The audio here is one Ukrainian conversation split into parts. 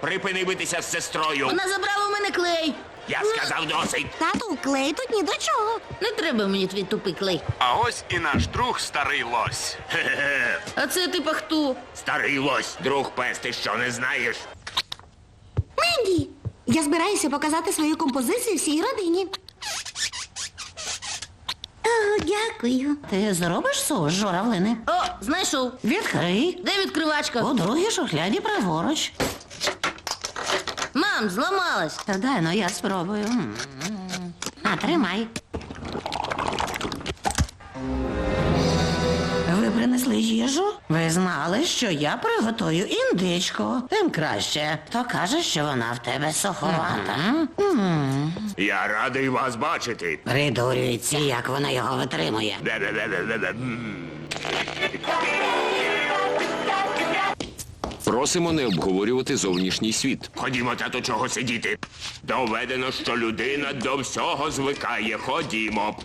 Припини битися з сестрою. Вона забрала у мене клей. Я сказав досить. Тату, клей тут ні до чого. Не треба мені твій тупий клей. А ось і наш друг старий лось. Хе-хе. А це типа хто? Старий лось, друг пес, ти що не знаєш? Менді, я збираюся показати свою композицію всій родині. Дякую. Ти зробиш соус журавлини? О, знайшов. Відкрий. Де відкривачка? У другій шухляді праворуч. Мам, зламалась. Та дай, ну я спробую. М. А, тримай. Їжу? Ви знали, що я приготую індичку. Тим краще. То каже, що вона в тебе суховата. М. Я радий вас бачити. Придурюється, як вона його витримує. Бе-бе-бе-бе-бе. М. Просимо не обговорювати зовнішній світ. Ходімо, тато, чого сидіти. Доведено, що людина до всього звикає. Ходімо.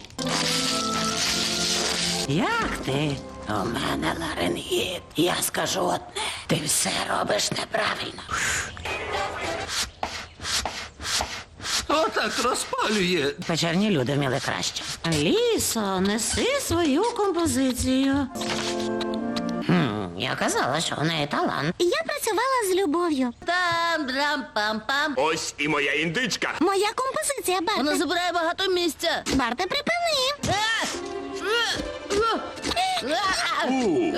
Як ти? У мене ларингіт. Я скажу одне. Ти все робиш неправильно. Отак розпалює. Печерні люди вміли краще. Лісо, неси свою композицію. Хм, я казала, що в неї талант. Я працювала з любов'ю. Там, драм, пам, пам. Ось і моя індичка. Моя композиція, Вона Барте. забирає багато місця. Барте, припини. У.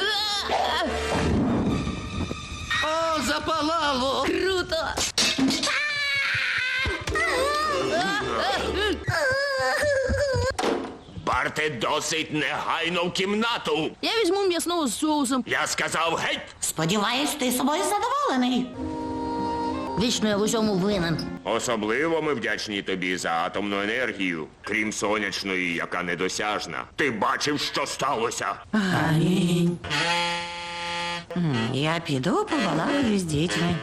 О, запалало. Круто! Барте, досить негайно в кімнату. Я візьму м'ясного з соусом. Я сказав геть. Сподіваюсь, ти собою задоволений. Вічно я в усьому винен. Особливо ми вдячні тобі за атомну енергію, крім сонячної, яка недосяжна. Ти бачив, що сталося? М, Я піду побалакаю з дітьми.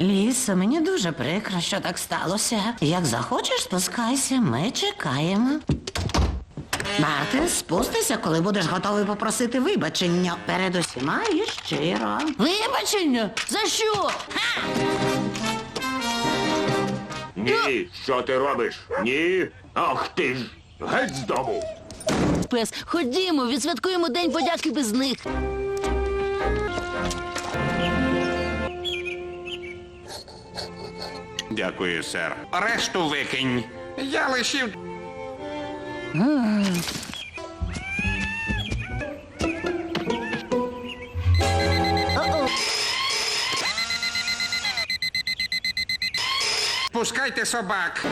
Ліса, мені дуже прикро, що так сталося. Як захочеш, спускайся, ми чекаємо. Марти, спустися, коли будеш готовий попросити вибачення перед усіма і щиро. Вибачення? За що? Ха! Ні, що ти робиш? Ні? Ах ти ж! Геть з дому! Пес, ходімо, відсвяткуємо День подяки без них. Дякую, сер. Решту викинь. Я лишив. Пускайте собак.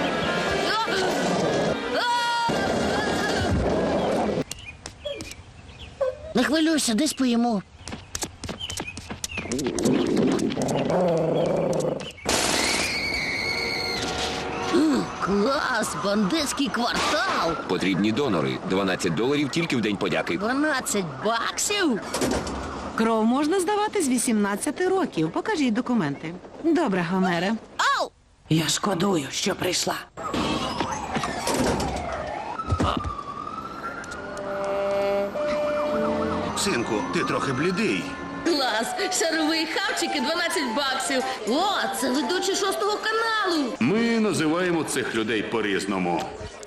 Не хвилюйся, десь поїмо. Клас, бандитський квартал. Потрібні донори. 12 доларів тільки в день подяки. 12 баксів. Кров можна здавати з 18 років. Покажіть документи. Добре, Гомере. Ау! Я шкодую, що прийшла. Синку, ти трохи блідий. Клас! Шаровий хавчики 12 баксів. О, це ведучий шостого каналу. Ми називаємо цих людей по-різному.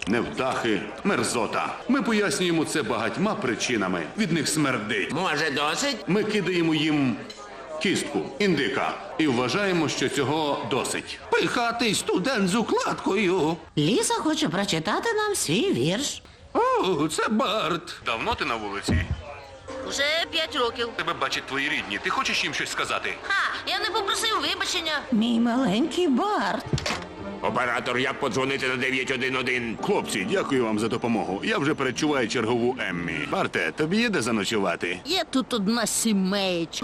Невдахи, мерзота. Ми пояснюємо це багатьма причинами. Від них смердить. Може, досить? Ми кидаємо їм кістку, індика, і вважаємо, що цього досить. Пихатий студент з укладкою. Ліса хоче прочитати нам свій вірш. О, це Барт. Давно ти на вулиці? Уже 5 років. Тебе бачать твої рідні. Ти хочеш їм щось сказати? Ха, я не попросив вибачення. Мій маленький Барт. Оператор, як подзвонити на 911? Хлопці, дякую вам за допомогу. Я вже передчуваю чергову Еммі. Барте, тобі є де заночувати? Є тут одна сімейч.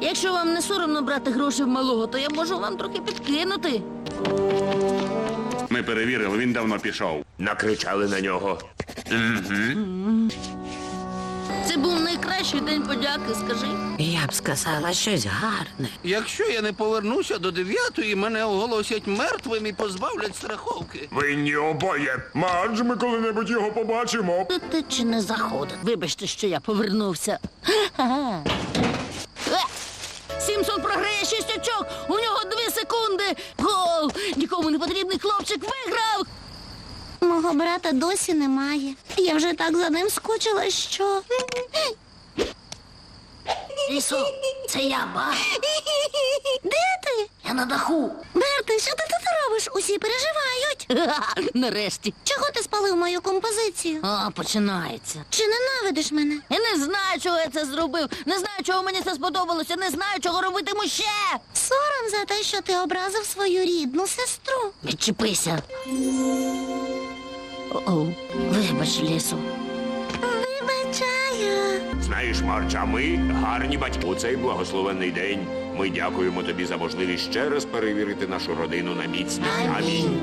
Якщо вам не соромно брати гроші в малого, то я можу вам трохи підкинути. Ми перевірили, він давно пішов. Накричали на нього. Це був найкращий день подяки, скажи. Я б сказала щось гарне. Якщо я не повернуся до дев'ятої, мене оголосять мертвим і позбавлять страховки. Винні обоє. Мадж, ми коли-небудь його побачимо. Ти чи не заходить? Вибачте, що я повернувся. Ха-ха. Е! Сімсон програє шість очок. У нього дві секунди. Гол! Нікому не потрібний хлопчик виграв. Мого брата досі немає. Я вже так за ним скучила, що. Лісо, це я, ба. Де ти? Я на даху. Берте, що ти тут робиш? Усі переживають. Нарешті. Чого ти спалив мою композицію? А, починається. Чи ненавидиш мене? Я не знаю, чого я це зробив. Не знаю, чого мені це сподобалося. Не знаю, чого робитиму ще. Сором за те, що ти образив свою рідну сестру. Відчепися. О-о, вибач, лісу. Вибачаю. Знаєш, Марча, ми гарні батьки. У цей благословенний день ми дякуємо тобі за можливість ще раз перевірити нашу родину на міцність. Амінь.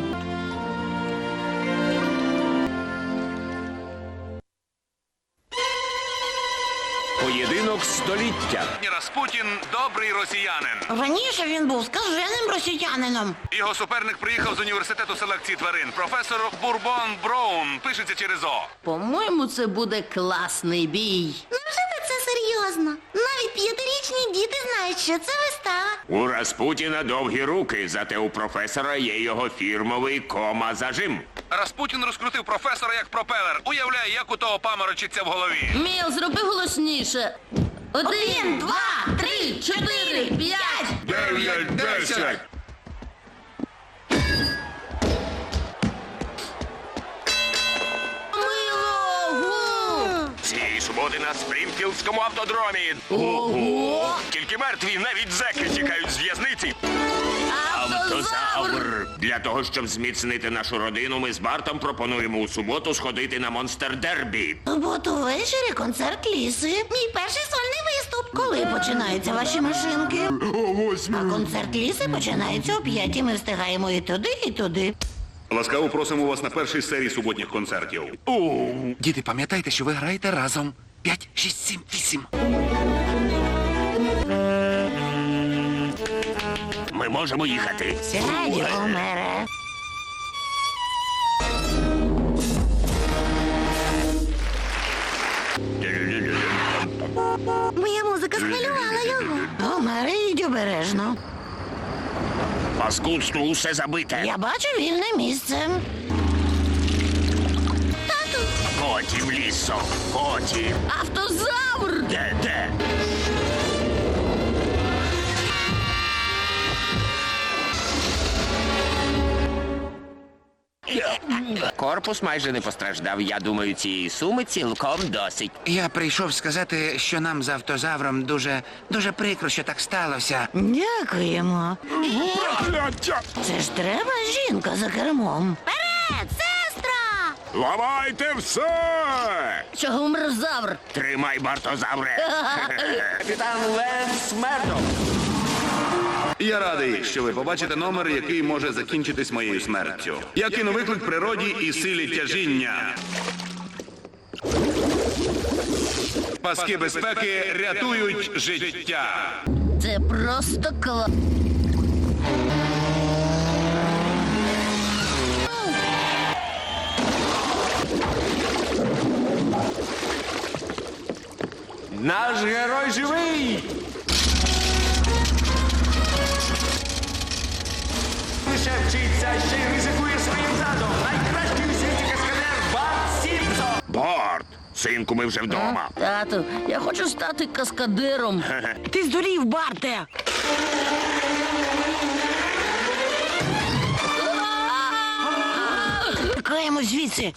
Поєдинок століття. Распутін добрий росіянин. Раніше він був скаженим росіянином. Його суперник приїхав з університету селекції тварин. Професор Бурбон Броун пишеться через О. По-моєму, це буде класний бій. Невже ви це серйозно? Навіть п'ятирічні діти знають, що це вистава. У Распутіна довгі руки, зате у професора є його фірмовий кома-зажим. Распутін розкрутив професора як пропелер. Уявляє, як у того паморочиться в голові. Міл, зроби голосніше. Один, два, три, чотири, п'ять. Дев'ять, десять. Мило! Цієї суботи на Спрінфілдському автодромі. Ого! Тільки мертві, навіть зеки тікають з в'язниці. Автозавр! Для того, щоб зміцнити нашу родину, ми з Бартом пропонуємо у суботу сходити на Монстер Дербі. Суботу ввечері концерт ліси. Мій перший сольний. Коли починаються ваші машинки? О, восьмі. А концерт ліси починається о п'ятій. Ми встигаємо і туди, і туди. Ласкаво просимо вас на першій серії суботніх концертів. Діти, пам'ятайте, що ви граєте разом. П'ять, шість, сім, вісім. Ми можемо їхати. Сядь, Гомере. Обережно. Паскудство усе забите. Я бачу вільне місце. Тату, Потім лісо. Потім. Автозавр! Де, Корпус майже не постраждав. Я думаю, цієї суми цілком досить. Я прийшов сказати, що нам з автозавром дуже дуже прикро, що так сталося. Дякуємо. Прокляття! Це ж треба жінка за кермом. вперед, сестра! Ламайте все! Чого мерзавр? Тримай, бартозавре! Капітан Ленс Мердок. Я радий, що ви побачите номер, який може закінчитись моєю смертю. Я кину виклик природі і силі тяжіння. Паски безпеки рятують життя. Це просто клас. Наш герой живий! Вчиться, ще й ризикує своїм задом. Найкращий у світі каскадер Барт Сімпсон! Барт! Синку, ми вже вдома. Тату, я хочу стати каскадером. Ти здурів, Барте! Тікаємо звідси.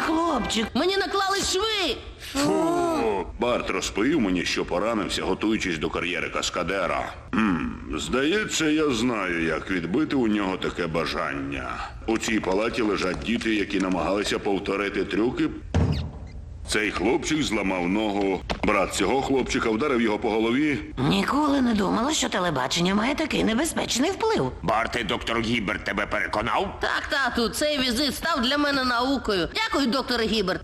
Хлопчик. Мені наклали шви. Фу. Барт розповів мені, що поранився, готуючись до кар'єри каскадера. М, здається, я знаю, як відбити у нього таке бажання. У цій палаті лежать діти, які намагалися повторити трюки Цей хлопчик зламав ногу. Брат цього хлопчика вдарив його по голові. Ніколи не думала, що телебачення має такий небезпечний вплив. Барте, доктор Гіберт тебе переконав? Так, тату, цей візит став для мене наукою. Дякую, докторе Гіберт.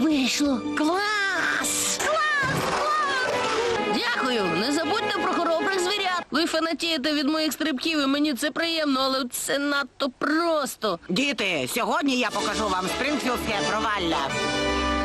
Вийшло. Клас! Клас! Клас! Дякую. Не звірят. Ви фанатієте від моїх стрибків, і мені це приємно, але це надто просто. Діти, сьогодні я покажу вам спринфілдське провалля.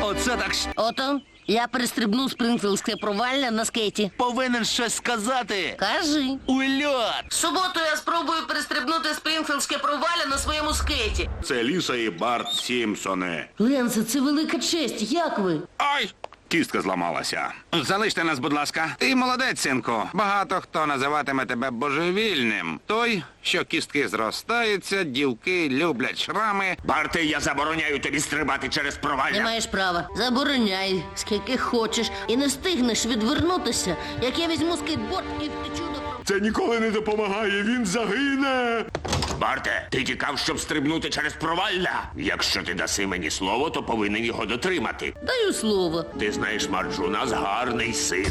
Оце так щ- Ото, я перестрибнув спрингфілдське провалля на скейті. повинен щось сказати. Кажи. Ульот! В суботу я спробую перестрибнути спрингфілдське провалля на своєму скейті. Це Ліса і Барт Сімпсони. Ленсе, це велика честь. Як ви? Ай! Кістка зламалася. Залиште нас, будь ласка. Ти молодець, синку. Багато хто називатиме тебе божевільним. Той, що кістки зростаються, дівки люблять шрами. Барти, я забороняю тобі стрибати через Не маєш права. Забороняй, скільки хочеш. І не встигнеш відвернутися, як я візьму скейтборд і втечу провалля. Це ніколи не допомагає, він загине. Барте, ти тікав, щоб стрибнути через провалля. Якщо ти даси мені слово, то повинен його дотримати. Даю слово. Ти знаєш, Марджу, у нас гарний син.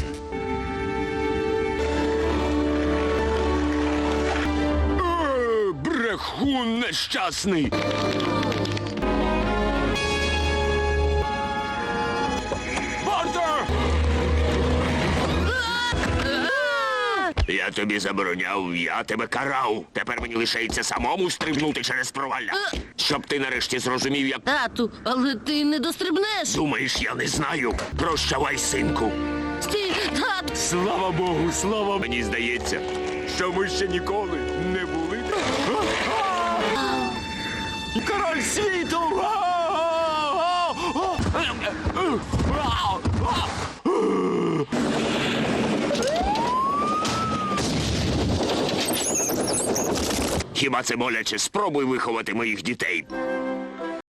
Е, Брехун нещасний. Тобі забороняв, я тебе карав. Тепер мені лишається самому стрибнути через провалля. Щоб ти нарешті зрозумів, як Тату, але ти не дострибнеш. думаєш, я не знаю. Прощавай, синку. Стій, тату. Слава Богу, слава мені здається, що ми ще ніколи не були. Король світу! Хіба це боляче? Спробуй виховати моїх дітей.